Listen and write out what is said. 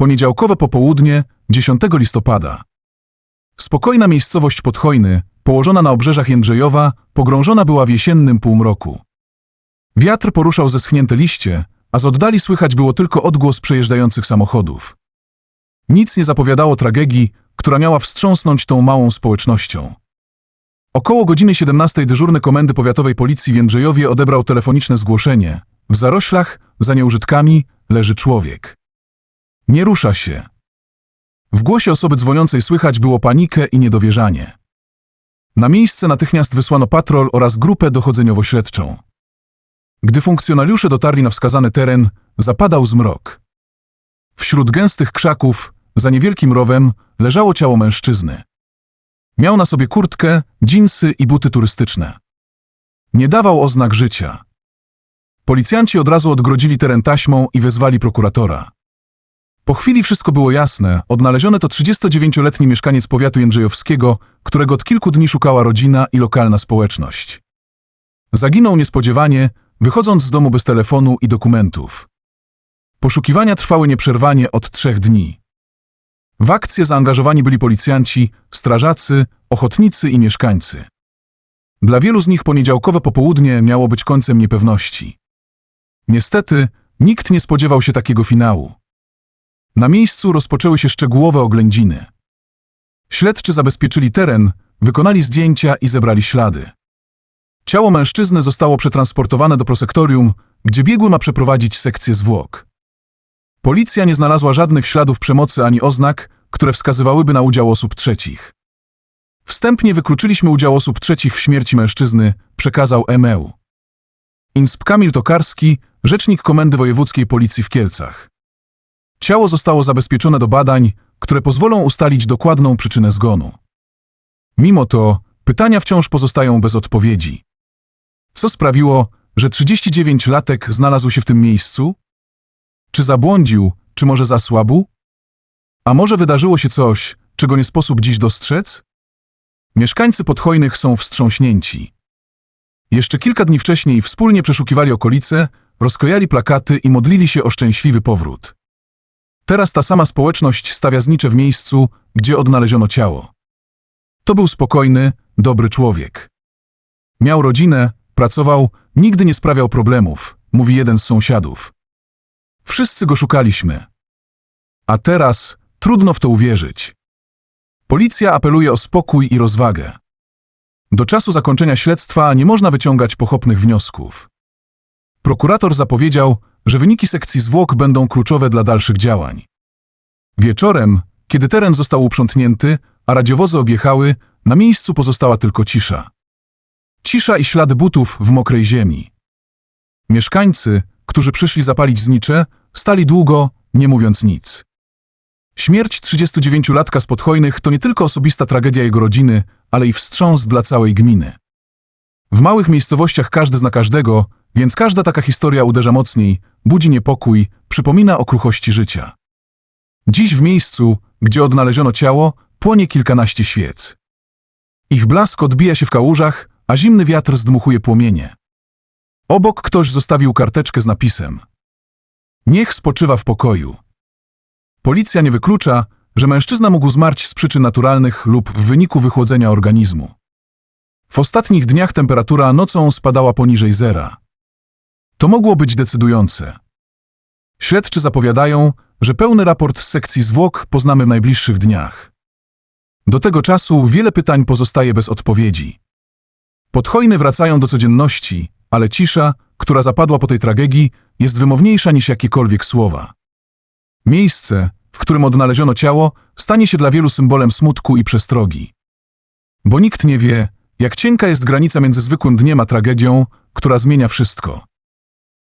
Poniedziałkowe popołudnie, 10 listopada. Spokojna miejscowość Podhojny, położona na obrzeżach Jędrzejowa, pogrążona była w jesiennym półmroku. Wiatr poruszał zeschnięte liście, a z oddali słychać było tylko odgłos przejeżdżających samochodów. Nic nie zapowiadało tragedii, która miała wstrząsnąć tą małą społecznością. Około godziny 17 dyżurny Komendy Powiatowej Policji w Jędrzejowie odebrał telefoniczne zgłoszenie. W zaroślach, za nieużytkami, leży człowiek. Nie rusza się. W głosie osoby dzwoniącej słychać było panikę i niedowierzanie. Na miejsce natychmiast wysłano patrol oraz grupę dochodzeniowo-śledczą. Gdy funkcjonariusze dotarli na wskazany teren, zapadał zmrok. Wśród gęstych krzaków, za niewielkim rowem, leżało ciało mężczyzny. Miał na sobie kurtkę, dżinsy i buty turystyczne. Nie dawał oznak życia. Policjanci od razu odgrodzili teren taśmą i wezwali prokuratora. Po chwili wszystko było jasne. Odnalezione to 39-letni mieszkaniec powiatu jędrzejowskiego, którego od kilku dni szukała rodzina i lokalna społeczność. Zaginął niespodziewanie, wychodząc z domu bez telefonu i dokumentów. Poszukiwania trwały nieprzerwanie od trzech dni. W akcję zaangażowani byli policjanci, strażacy, ochotnicy i mieszkańcy. Dla wielu z nich poniedziałkowe popołudnie miało być końcem niepewności. Niestety, nikt nie spodziewał się takiego finału. Na miejscu rozpoczęły się szczegółowe oględziny. Śledczy zabezpieczyli teren, wykonali zdjęcia i zebrali ślady. Ciało mężczyzny zostało przetransportowane do prosektorium, gdzie biegły ma przeprowadzić sekcję zwłok. Policja nie znalazła żadnych śladów przemocy ani oznak, które wskazywałyby na udział osób trzecich. Wstępnie wykluczyliśmy udział osób trzecich w śmierci mężczyzny, przekazał EMEU. Insp Kamil Tokarski, rzecznik Komendy Wojewódzkiej Policji w Kielcach. Ciało zostało zabezpieczone do badań, które pozwolą ustalić dokładną przyczynę zgonu. Mimo to, pytania wciąż pozostają bez odpowiedzi. Co sprawiło, że 39-latek znalazł się w tym miejscu? Czy zabłądził, czy może zasłabł? A może wydarzyło się coś, czego nie sposób dziś dostrzec? Mieszkańcy podhojnych są wstrząśnięci. Jeszcze kilka dni wcześniej wspólnie przeszukiwali okolice, rozklejali plakaty i modlili się o szczęśliwy powrót. Teraz ta sama społeczność stawia znicze w miejscu, gdzie odnaleziono ciało. To był spokojny, dobry człowiek. Miał rodzinę, pracował, nigdy nie sprawiał problemów, mówi jeden z sąsiadów. Wszyscy go szukaliśmy. A teraz trudno w to uwierzyć. Policja apeluje o spokój i rozwagę. Do czasu zakończenia śledztwa nie można wyciągać pochopnych wniosków. Prokurator zapowiedział, że wyniki sekcji zwłok będą kluczowe dla dalszych działań. Wieczorem, kiedy teren został uprzątnięty, a radiowozy objechały, na miejscu pozostała tylko cisza. Cisza i ślady butów w mokrej ziemi. Mieszkańcy, którzy przyszli zapalić znicze, stali długo, nie mówiąc nic. Śmierć 39-latka z Podhojnych to nie tylko osobista tragedia jego rodziny, ale i wstrząs dla całej gminy. W małych miejscowościach każdy zna każdego, więc każda taka historia uderza mocniej, budzi niepokój, przypomina o kruchości życia. Dziś w miejscu, gdzie odnaleziono ciało, płonie kilkanaście świec. Ich blask odbija się w kałużach, a zimny wiatr zdmuchuje płomienie. Obok ktoś zostawił karteczkę z napisem Niech spoczywa w pokoju. Policja nie wyklucza, że mężczyzna mógł zmarć z przyczyn naturalnych lub w wyniku wychłodzenia organizmu. W ostatnich dniach temperatura nocą spadała poniżej zera. To mogło być decydujące. Śledczy zapowiadają, że pełny raport z sekcji zwłok poznamy w najbliższych dniach. Do tego czasu wiele pytań pozostaje bez odpowiedzi. Podhojny wracają do codzienności, ale cisza, która zapadła po tej tragedii, jest wymowniejsza niż jakiekolwiek słowa. Miejsce, w którym odnaleziono ciało, stanie się dla wielu symbolem smutku i przestrogi. Bo nikt nie wie, jak cienka jest granica między zwykłym dniem a tragedią, która zmienia wszystko.